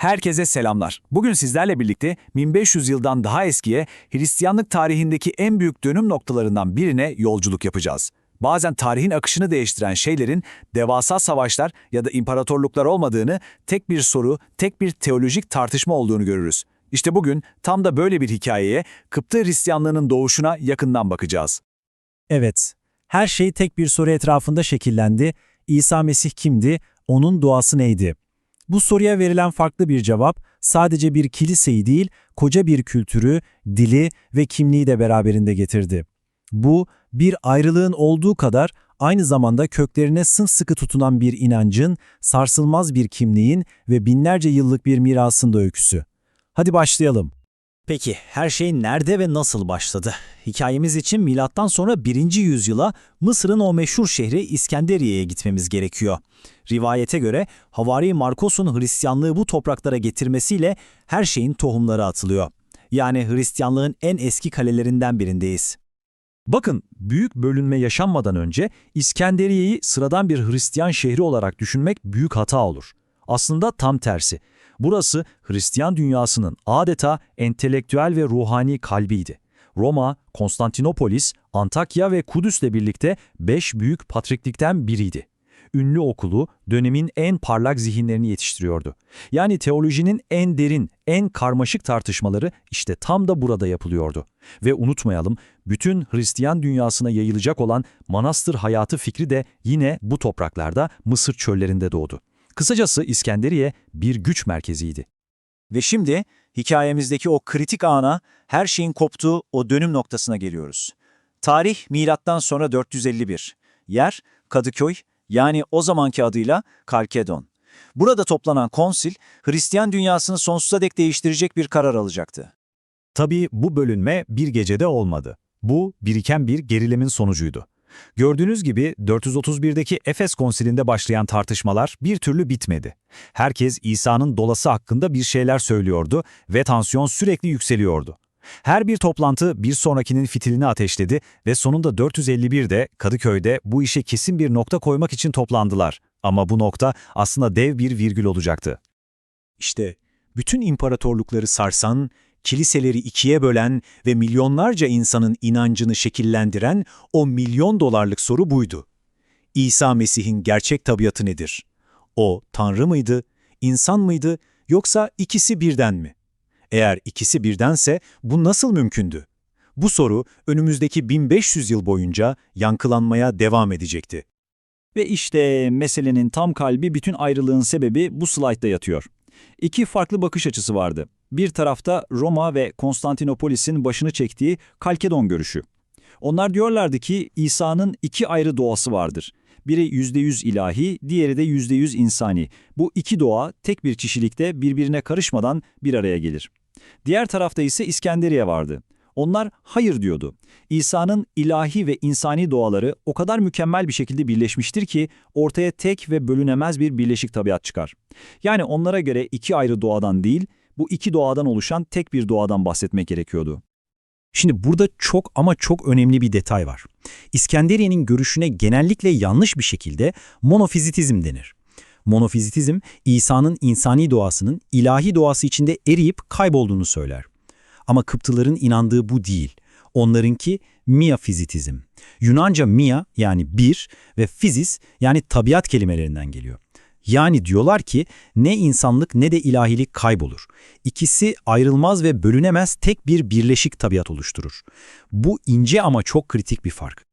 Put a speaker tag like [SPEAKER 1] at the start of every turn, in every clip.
[SPEAKER 1] Herkese selamlar. Bugün sizlerle birlikte 1500 yıldan daha eskiye Hristiyanlık tarihindeki en büyük dönüm noktalarından birine yolculuk yapacağız. Bazen tarihin akışını değiştiren şeylerin devasa savaşlar ya da imparatorluklar olmadığını, tek bir soru, tek bir teolojik tartışma olduğunu görürüz. İşte bugün tam da böyle bir hikayeye Kıptı Hristiyanlığının doğuşuna yakından bakacağız.
[SPEAKER 2] Evet, her şey tek bir soru etrafında şekillendi. İsa Mesih kimdi, onun duası neydi? Bu soruya verilen farklı bir cevap, sadece bir kiliseyi değil, koca bir kültürü, dili ve kimliği de beraberinde getirdi. Bu, bir ayrılığın olduğu kadar aynı zamanda köklerine sımsıkı tutunan bir inancın, sarsılmaz bir kimliğin ve binlerce yıllık bir mirasın da öyküsü. Hadi başlayalım. Peki her şey nerede ve nasıl başladı? Hikayemiz için milattan sonra 1. yüzyıla Mısır'ın o meşhur şehri İskenderiye'ye gitmemiz gerekiyor. Rivayete göre Havari Markos'un Hristiyanlığı bu topraklara getirmesiyle her şeyin tohumları atılıyor. Yani Hristiyanlığın en eski kalelerinden birindeyiz.
[SPEAKER 3] Bakın, büyük bölünme yaşanmadan önce İskenderiye'yi sıradan bir Hristiyan şehri olarak düşünmek büyük hata olur. Aslında tam tersi. Burası Hristiyan dünyasının adeta entelektüel ve ruhani kalbiydi. Roma, Konstantinopolis, Antakya ve Kudüs'le birlikte beş büyük patriklikten biriydi. Ünlü okulu dönemin en parlak zihinlerini yetiştiriyordu. Yani teolojinin en derin, en karmaşık tartışmaları işte tam da burada yapılıyordu. Ve unutmayalım, bütün Hristiyan dünyasına yayılacak olan manastır hayatı fikri de yine bu topraklarda Mısır çöllerinde doğdu. Kısacası İskenderiye bir güç merkeziydi.
[SPEAKER 2] Ve şimdi hikayemizdeki o kritik ana, her şeyin koptuğu o dönüm noktasına geliyoruz. Tarih milattan sonra 451. Yer Kadıköy yani o zamanki adıyla Kalkedon. Burada toplanan konsil Hristiyan dünyasını sonsuza dek değiştirecek bir karar alacaktı.
[SPEAKER 3] Tabii bu bölünme bir gecede olmadı. Bu biriken bir gerilimin sonucuydu. Gördüğünüz gibi 431'deki Efes konsilinde başlayan tartışmalar bir türlü bitmedi. Herkes İsa'nın dolası hakkında bir şeyler söylüyordu ve tansiyon sürekli yükseliyordu. Her bir toplantı bir sonrakinin fitilini ateşledi ve sonunda 451'de Kadıköy'de bu işe kesin bir nokta koymak için toplandılar. Ama bu nokta aslında dev bir virgül olacaktı.
[SPEAKER 2] İşte bütün imparatorlukları sarsan, kiliseleri ikiye bölen ve milyonlarca insanın inancını şekillendiren o milyon dolarlık soru buydu. İsa Mesih'in gerçek tabiatı nedir? O Tanrı mıydı, insan mıydı yoksa ikisi birden mi? Eğer ikisi birdense bu nasıl mümkündü? Bu soru önümüzdeki 1500 yıl boyunca yankılanmaya devam edecekti.
[SPEAKER 4] Ve işte meselenin tam kalbi bütün ayrılığın sebebi bu slaytta yatıyor. İki farklı bakış açısı vardı. Bir tarafta Roma ve Konstantinopolis'in başını çektiği Kalkedon görüşü. Onlar diyorlardı ki İsa'nın iki ayrı doğası vardır. Biri %100 ilahi, diğeri de %100 insani. Bu iki doğa tek bir kişilikte birbirine karışmadan bir araya gelir. Diğer tarafta ise İskenderiye vardı. Onlar hayır diyordu. İsa'nın ilahi ve insani doğaları o kadar mükemmel bir şekilde birleşmiştir ki ortaya tek ve bölünemez bir birleşik tabiat çıkar. Yani onlara göre iki ayrı doğadan değil, bu iki doğadan oluşan tek bir doğadan bahsetmek gerekiyordu.
[SPEAKER 2] Şimdi burada çok ama çok önemli bir detay var. İskenderiye'nin görüşüne genellikle yanlış bir şekilde monofizitizm denir. Monofizitizm, İsa'nın insani doğasının ilahi doğası içinde eriyip kaybolduğunu söyler. Ama Kıptıların inandığı bu değil. Onlarınki miafizitizm. Yunanca mia yani bir ve fizis yani tabiat kelimelerinden geliyor. Yani diyorlar ki ne insanlık ne de ilahilik kaybolur. İkisi ayrılmaz ve bölünemez tek bir birleşik tabiat oluşturur. Bu ince ama çok kritik bir fark.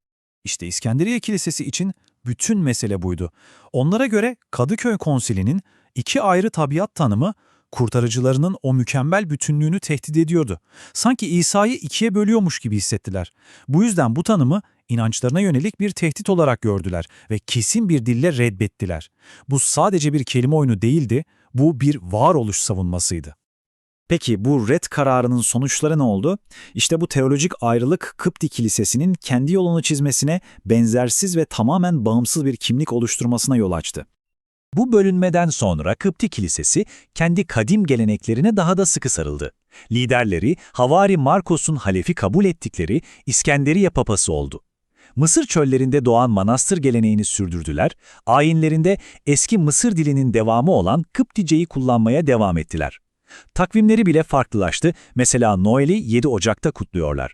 [SPEAKER 3] İşte İskenderiye Kilisesi için bütün mesele buydu. Onlara göre Kadıköy Konsili'nin iki ayrı tabiat tanımı kurtarıcılarının o mükemmel bütünlüğünü tehdit ediyordu. Sanki İsa'yı ikiye bölüyormuş gibi hissettiler. Bu yüzden bu tanımı inançlarına yönelik bir tehdit olarak gördüler ve kesin bir dille reddettiler. Bu sadece bir kelime oyunu değildi, bu bir varoluş savunmasıydı.
[SPEAKER 4] Peki bu red kararının sonuçları ne oldu? İşte bu teolojik ayrılık Kıpti Kilisesi'nin kendi yolunu çizmesine, benzersiz ve tamamen bağımsız bir kimlik oluşturmasına yol açtı.
[SPEAKER 2] Bu bölünmeden sonra Kıpti Kilisesi kendi kadim geleneklerine daha da sıkı sarıldı. Liderleri Havari Markos'un halefi kabul ettikleri İskenderiye Papası oldu.
[SPEAKER 1] Mısır çöllerinde doğan manastır geleneğini sürdürdüler, ayinlerinde eski Mısır dilinin devamı olan Kıptice'yi kullanmaya devam ettiler. Takvimleri bile farklılaştı, mesela Noel'i 7 Ocak'ta kutluyorlar.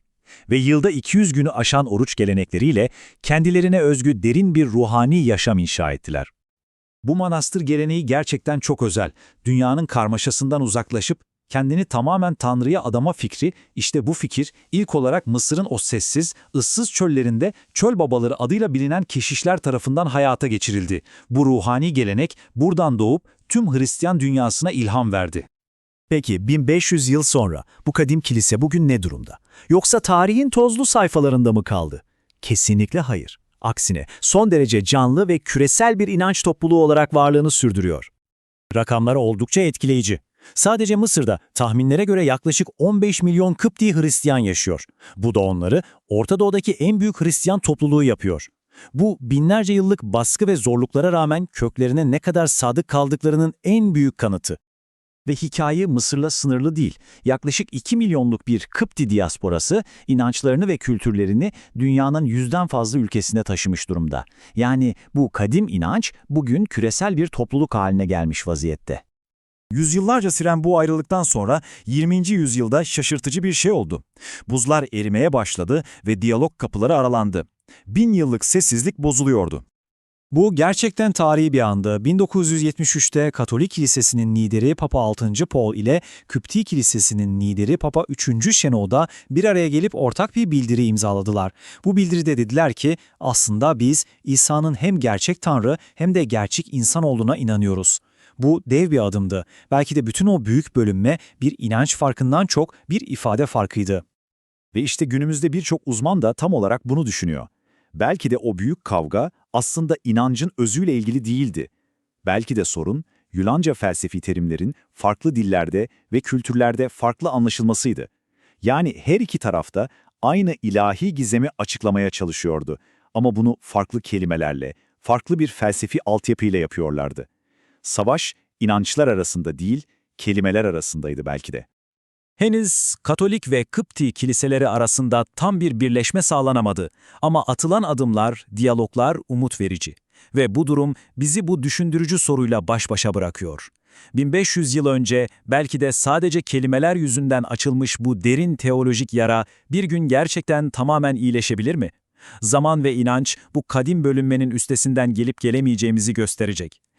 [SPEAKER 1] Ve yılda 200 günü aşan oruç gelenekleriyle kendilerine özgü derin bir ruhani yaşam inşa ettiler. Bu manastır geleneği gerçekten çok özel. Dünyanın karmaşasından uzaklaşıp kendini tamamen Tanrı'ya adama fikri, işte bu fikir ilk olarak Mısır'ın o sessiz, ıssız çöllerinde çöl babaları adıyla bilinen keşişler tarafından hayata geçirildi. Bu ruhani gelenek buradan doğup tüm Hristiyan dünyasına ilham verdi.
[SPEAKER 5] Peki 1500 yıl sonra bu kadim kilise bugün ne durumda? Yoksa tarihin tozlu sayfalarında mı kaldı? Kesinlikle hayır. Aksine son derece canlı ve küresel bir inanç topluluğu olarak varlığını sürdürüyor. Rakamlar oldukça etkileyici. Sadece Mısır'da tahminlere göre yaklaşık 15 milyon Kıpti Hristiyan yaşıyor. Bu da onları Orta Doğu'daki en büyük Hristiyan topluluğu yapıyor. Bu binlerce yıllık baskı ve zorluklara rağmen köklerine ne kadar sadık kaldıklarının en büyük kanıtı. Ve hikaye Mısır'la sınırlı değil. Yaklaşık 2 milyonluk bir Kıpti diasporası inançlarını ve kültürlerini dünyanın yüzden fazla ülkesine taşımış durumda. Yani bu kadim inanç bugün küresel bir topluluk haline gelmiş vaziyette.
[SPEAKER 3] Yüzyıllarca süren bu ayrılıktan sonra 20. yüzyılda şaşırtıcı bir şey oldu. Buzlar erimeye başladı ve diyalog kapıları aralandı. Bin yıllık sessizlik bozuluyordu.
[SPEAKER 5] Bu gerçekten tarihi bir andı. 1973'te Katolik Kilisesi'nin lideri Papa 6. Paul ile Küpti Kilisesi'nin lideri Papa 3. Şenolda bir araya gelip ortak bir bildiri imzaladılar. Bu bildiride dediler ki aslında biz İsa'nın hem gerçek Tanrı hem de gerçek insan olduğuna inanıyoruz. Bu dev bir adımdı. Belki de bütün o büyük bölünme bir inanç farkından çok bir ifade farkıydı.
[SPEAKER 1] Ve işte günümüzde birçok uzman da tam olarak bunu düşünüyor. Belki de o büyük kavga aslında inancın özüyle ilgili değildi. Belki de sorun Yunanca felsefi terimlerin farklı dillerde ve kültürlerde farklı anlaşılmasıydı. Yani her iki tarafta aynı ilahi gizemi açıklamaya çalışıyordu ama bunu farklı kelimelerle, farklı bir felsefi altyapıyla yapıyorlardı. Savaş inançlar arasında değil, kelimeler arasındaydı belki de.
[SPEAKER 2] Henüz Katolik ve Kıpti kiliseleri arasında tam bir birleşme sağlanamadı ama atılan adımlar, diyaloglar umut verici. Ve bu durum bizi bu düşündürücü soruyla baş başa bırakıyor. 1500 yıl önce belki de sadece kelimeler yüzünden açılmış bu derin teolojik yara bir gün gerçekten tamamen iyileşebilir mi? Zaman ve inanç bu kadim bölünmenin üstesinden gelip gelemeyeceğimizi gösterecek.